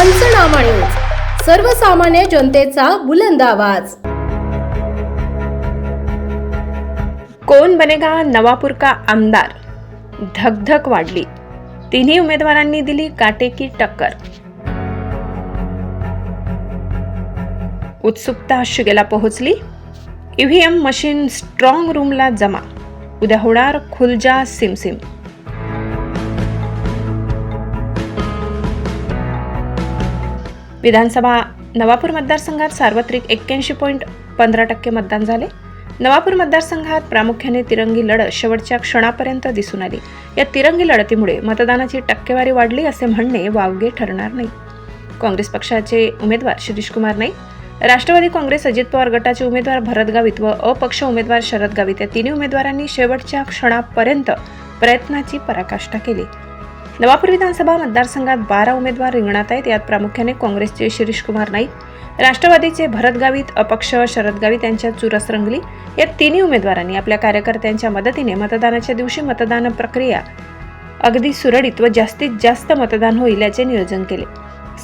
पंचनामा न्यूज. सर्वसामान्य जनतेचा बुलंद आवाज. कोण बनेगा नवापूर का आमदार? धकधक वाढली. तिन्ही उमेदवारांनी दिली काटेकी टक्कर. उत्सुकता शिगेला पोहोचली. ईव्हीएम मशीन स्ट्रॉंग रूमला जमा. उद्या होणार खुलजा सिमसिम. विधानसभा नवापूर मतदारसंघात सार्वत्रिक एक्क्याऐंशी पॉईंट पंधरा टक्के मतदान झाले. नवापूर मतदारसंघात प्रामुख्याने तिरंगी लढत शेवटच्या क्षणापर्यंत दिसून आली. या तिरंगी लढतीमुळे मतदानाची टक्केवारी वाढली असे म्हणणे वावगे ठरणार नाही. काँग्रेस पक्षाचे उमेदवार शिरीष कुमार नाईक राष्ट्रवादी काँग्रेस अजित पवार गटाचे उमेदवार भरत गावित व अपक्ष उमेदवार शरद गावित या तिन्ही उमेदवारांनी शेवटच्या क्षणापर्यंत प्रयत्नाची पराकाष्ठा केली. नवापूर विधानसभा मतदारसंघात बारा उमेदवार रिंगणात आहेत. यात प्रामुख्याने काँग्रेसचे शिरीष कुमार नाईक राष्ट्रवादीचे भरत गावित अपक्ष शरद गावित यांच्या चुरस रंगली. या तिन्ही उमेदवारांनी आपल्या कार्यकर्त्यांच्या मदतीने मतदानाच्या दिवशी मतदान प्रक्रिया अगदी सुरळीत व जास्तीत जास्त मतदान होईल याचे नियोजन केले.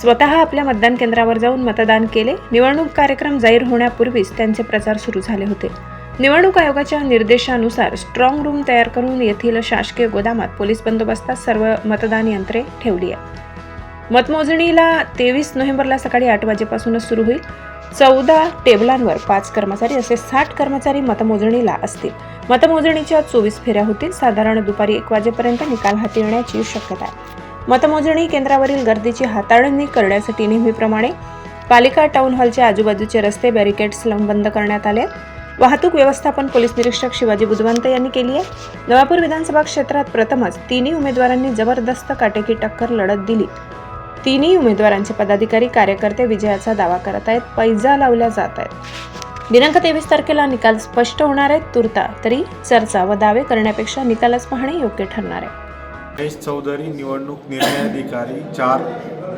स्वतः आपल्या मतदान केंद्रावर जाऊन मतदान केले. निवडणूक कार्यक्रम जाहीर होण्यापूर्वीच त्यांचे प्रचार सुरू झाले होते. निवडणूक आयोगाच्या निर्देशानुसार स्ट्रॉंग रूम तयार करून येथील शासकीय गोदामात पोलीस बंदोबस्तात सर्व मतदान यंत्रे ठेवली आहेत. मतमोजणीला तेवीस नोव्हेंबरला सकाळी आठ वाजेपासूनच सुरू होईल. चौदा टेबलांवर पाच कर्मचारी असे साठ कर्मचारी मतमोजणीला असतील. मतमोजणीच्या चोवीस फेऱ्या होतील. साधारण दुपारी एक वाजेपर्यंत निकाल हाती येण्याची शक्यता आहे. मतमोजणी केंद्रावरील गर्दीची हाताळणी करण्यासाठी नेहमीप्रमाणे पालिका टाउन हॉलच्या आजूबाजूचे रस्ते बॅरिकेड्स लावून बंद करण्यात आले आहेत. वाहतूक व्यवस्थापन पोलीस निरीक्षक शिवाजी बुधवंत यांनी केली आहे. नवापूर विधानसभा क्षेत्रात प्रथमच तिन्ही उमेदवारांनी जबरदस्त काटेकी टक्कर लढत दिली. तिन्ही उमेदवारांचे पदाधिकारी कार्यकर्ते विजयाचा दावा करत आहेत पैजा लावल्या जात आहेत. दिनांक तेवीस तारखेला निकाल स्पष्ट होणार आहेत तुर्ता तरी चर्चा व दावे करण्यापेक्षा निकालच पाहणे योग्य ठरणार आहे. महेश चौधरी निवडणूक निर्णय अधिकारी चार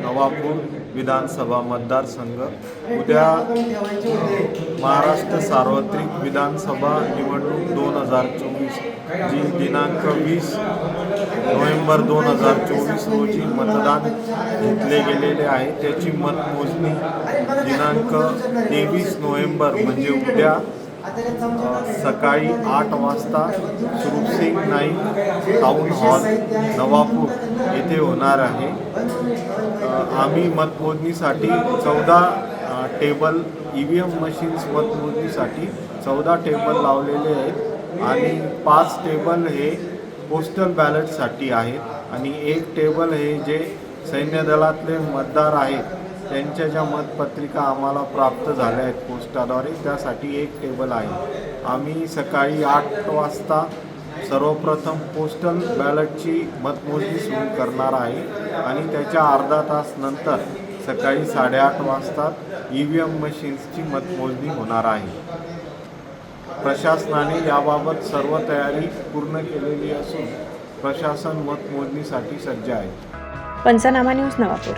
नवापूर विधानसभा मतदारसंघ उद्या महाराष्ट्र सार्वत्रिक विधानसभा निवडणूक दोन हजार चोवीस जी दिनांक वीस नोव्हेंबर दोन हजार चोवीस रोजी मतदान घेतले गेलेले आहे. त्याची मतमोजणी दिनांक तेवीस नोव्हेंबर म्हणजे उद्या सकाळी आठ वाजता सुरुपसिंग नाईक टाऊन हॉल नवापूर येथे होणार आहे. आम्ही मतमोजणीसाठी चौदा table E V M machines मतमोजणीसाठी चौदा टेबल लावलेले आहेत आणि पाच टेबल हे पोस्टल बॅलेटसाठी आहेत आणि एक टेबल हे जे सैन्यदलातले मतदार आहेत त्यांच्या ज्या मतपत्रिका आम्हाला प्राप्त झाल्या आहेत पोस्टाद्वारे त्यासाठी एक टेबल आहे. आम्ही सकाळी आठ वाजता सर्वप्रथम पोस्टल बॅलटची मतमोजणी सुरू करणार आहे आणि त्याच्या अर्धा तास नंतर सकाळी साडेआठ वाजता ई व्ही एम मशीन्सची मतमोजणी होणार आहे. प्रशासनाने याबाबत सर्व तयारी पूर्ण केलेली असून प्रशासन मतमोजणीसाठी सज्ज आहे. पंचनामा न्यूज नवापूर.